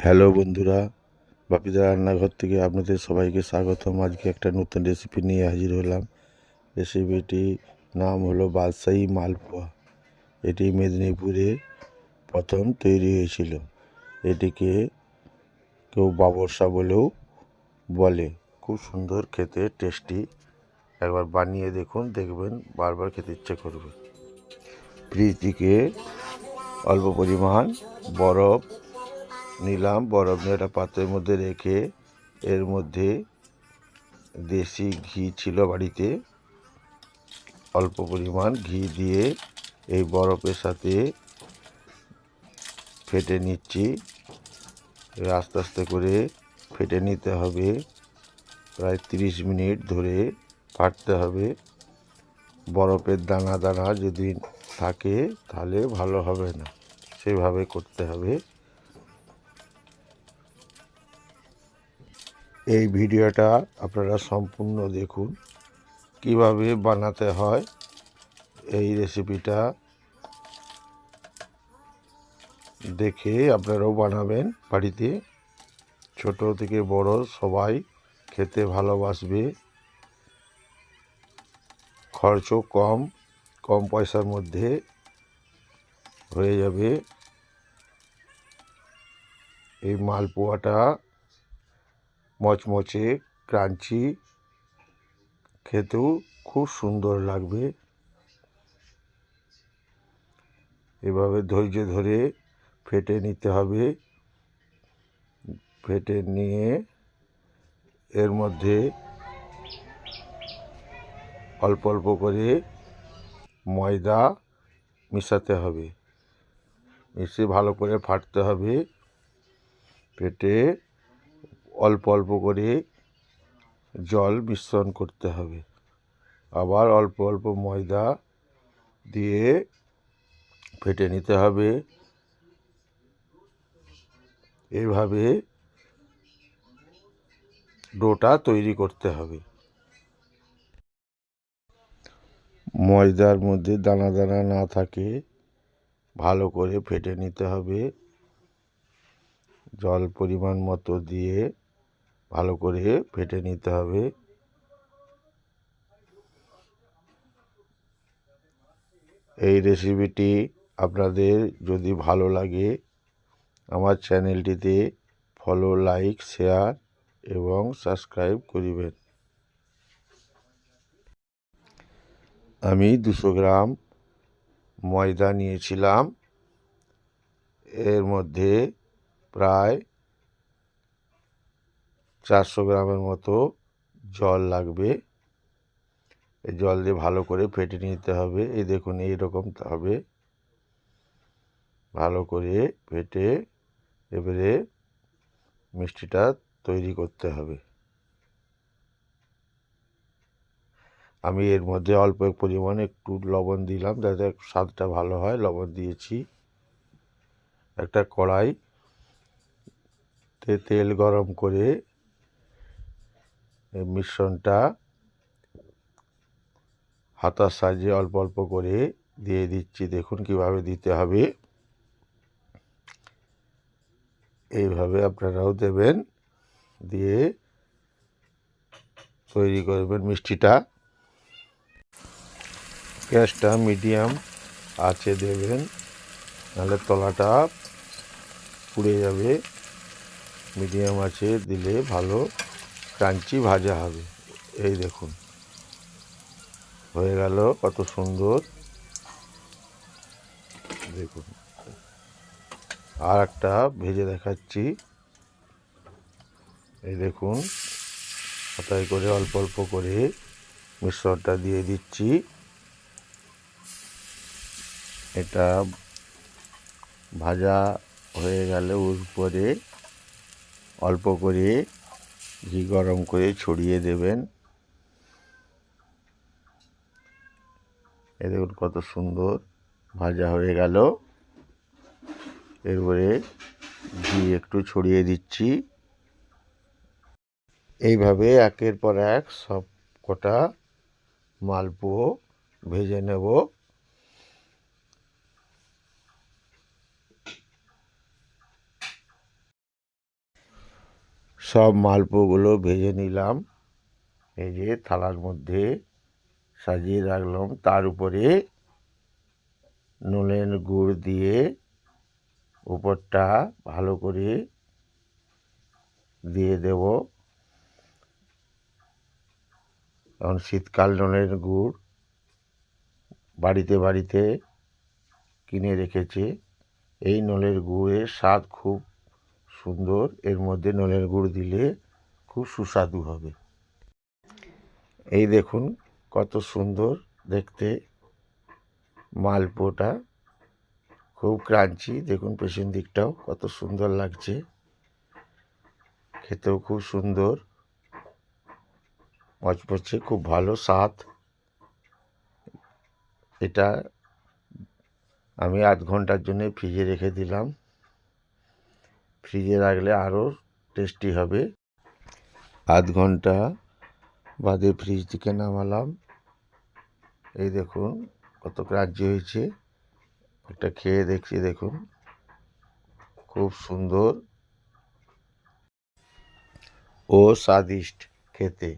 Hello বন্ধুরা বাপিদা রান্নাঘর থেকে আপনাদের সবাইকে স্বাগতম। আজকে একটা নতুন রেসিপি নিয়ে হাজির হলাম। রেসিপিটি নাম হলো বাদশাহী মালপোয়া। এটি মেদিনীপুরে প্রথম তৈরি হয়েছিল। এটিকে কেউ বাবরসা বলেও বলে। খুব সুন্দর খেতে টেস্টি একবার বানিয়ে দেখুন, দেখবেন বারবার খেতে ইচ্ছে করবে। ফ্রিজ থেকে অল্প পরিমাণ বরফ নিলাম বরফ নিয়ে একটা পাত্রের মধ্যে রেখে এর মধ্যে দেশি ঘি ছিল বাড়িতে। অল্প পরিমাণ ঘি দিয়ে এই বরফের সাথে ফেটে নিচ্ছি। আস্তে আস্তে করে ফেটে নিতে হবে। প্রায় তিরিশ মিনিট ধরে ফাটতে হবে। বরফের দানা দানা যদি থাকে, তাহলে ভালো হবে না। সেভাবে করতে হবে। এই ভিডিওটা আপনারা সম্পূর্ণ দেখুন। কীভাবে বানাতে হয় এই রেসিপিটা দেখে আপনারাও বানাবেন বাড়িতে। ছোট থেকে বড় সবাই খেতে ভালোবাসবে। খরচও কম কম পয়সার মধ্যে হয়ে যাবে। এই মালপোয়াটা মচমচে, ক্রাঞ্চি, খেতেও খুব সুন্দর লাগবে। এভাবে ধৈর্য ধরে ফেটে নিতে হবে। ফেটে নিয়ে এর মধ্যে অল্প অল্প করে ময়দা মেশাতে হবে। মিশিয়ে ভালো করে ফাটতে হবে। ফেটে অল্প অল্প করে জল মিশ্রণ করতে হবে। আবার অল্প অল্প ময়দা দিয়ে ফেটে নিতে হবে। এভাবে ডোটা তৈরি করতে হবে। ময়দার মধ্যে দানা দানা না থাকে, ভালো করে ফেটে নিতে হবে। জল পরিমাণ মতো দিয়ে ভালো করে ফেটে নিতে হবে। এই রেসিপিটি আপনাদের যদি ভালো লাগে, আমার চ্যানেলটিতে ফলো লাইক শেয়ার এবং সাবস্ক্রাইব করিবেন। আমি দুশো গ্রাম ময়দা নিয়েছিলাম। এর মধ্যে প্রায় চারশো গ্রামের মতো জল লাগবে। এই জল দিয়ে ভালো করে ফেটে নিতে হবে। এই দেখুন এইরকম হবে। ভালো করে ফেটে এবারে মিষ্টিটা তৈরি করতে হবে। আমি এর মধ্যে অল্প পরিমাণে একটু লবণ দিলাম যাতে স্বাদটা ভালো হয়, লবণ দিয়েছি। একটা কড়াই তেল গরম করে এই মিশ্রণটা হাতার সাহায্যে অল্প অল্প করে দিয়ে দিচ্ছি। দেখুন কীভাবে দিতে হবে। এইভাবে আপনারাও দেবেন, দিয়ে তৈরি করবেন মিষ্টিটা। গ্যাসটা মিডিয়াম আছে দেবেন, নাহলে তলাটা পুড়ে যাবে। মিডিয়াম আছে দিলে ভালো ক্রাঞ্চি ভাজা হবে। এই দেখুন। হয়ে গেল কত সুন্দর। দেখুন। আর একটা ভেজে দেখাচ্ছি। এই দেখুন। হাতায় করে অল্প অল্প করে মিশ্রণটা দিয়ে দিচ্ছি। এটা ভাজা হয়ে গেলে উপরে অল্প করে ঘি গরম করে ছড়িয়ে দেবেন। এ দেখুন কত সুন্দর ভাজা হয়ে গেল। এরপরে ঘি একটু ছড়িয়ে দিচ্ছি। এইভাবে একের পর এক সব কটা মালপোয়া ভেজে নেব। সব মালপোগুলো ভেজে নিলাম। ভেজে থালার মধ্যে সাজিয়ে রাখলাম। তার উপরে নুনের গুড় দিয়ে উপরটা ভালো করে দিয়ে দেব। এখন শীতকাল নুনের গুড় বাড়িতে বাড়িতে কিনে রেখেছে। এই নলের গুড়ের স্বাদ খুব সুন্দর, এর মধ্যে নলের গুড় দিলে খুব সুস্বাদু হবে। এই দেখুন কত সুন্দর দেখতে মালপোটা, খুব ক্রাঞ্চি। দেখুন পেছন দিকটাও কত সুন্দর লাগছে। খেতেও খুব সুন্দর। মচমচে খুব ভালো স্বাদ। এটা আমি আধ ঘণ্টার জন্য ফ্রিজে রেখে দিলাম। ফ্রিজে রাখলে আরও টেস্টি হবে। আধ ঘণ্টা বাদে ফ্রিজ থেকে নামালাম। এই দেখুন কত রাজ্য হয়েছে। একটা খেয়ে দেখছি, দেখুন। খুব সুন্দর ও স্বাদিষ্ট খেতে।